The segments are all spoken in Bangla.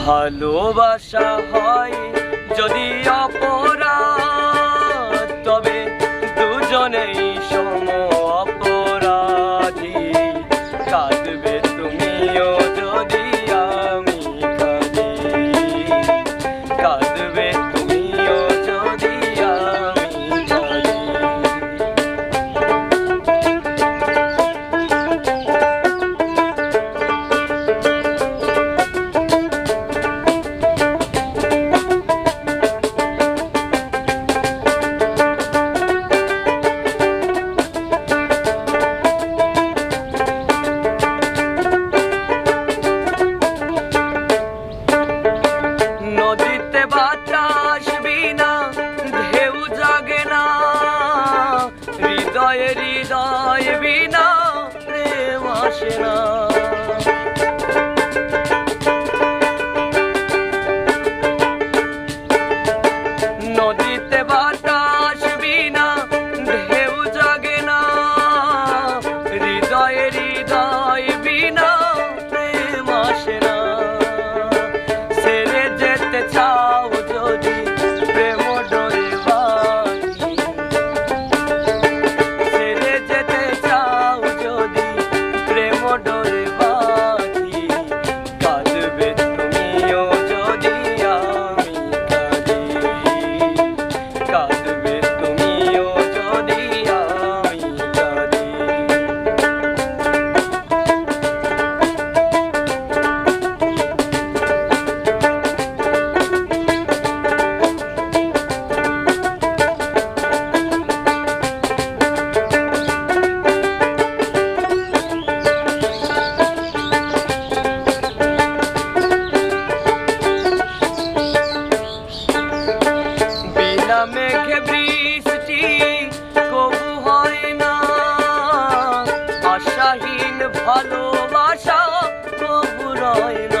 ভালোবাসা হয় যদি অপর Krishna. মেঘে বৃষ্টি কবু হয় না। আশাহীন ভালোবাসা কবু রয় না।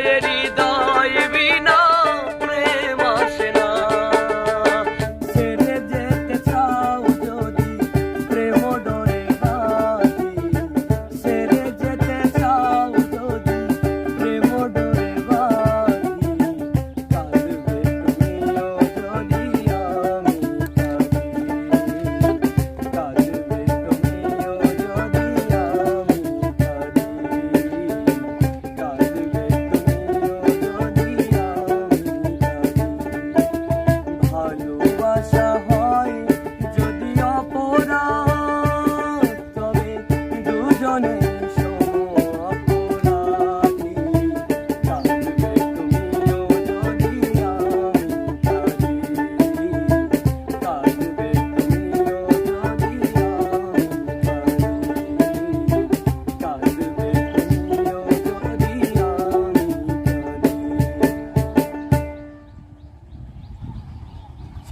ದಾಯರಿ ದಾಯ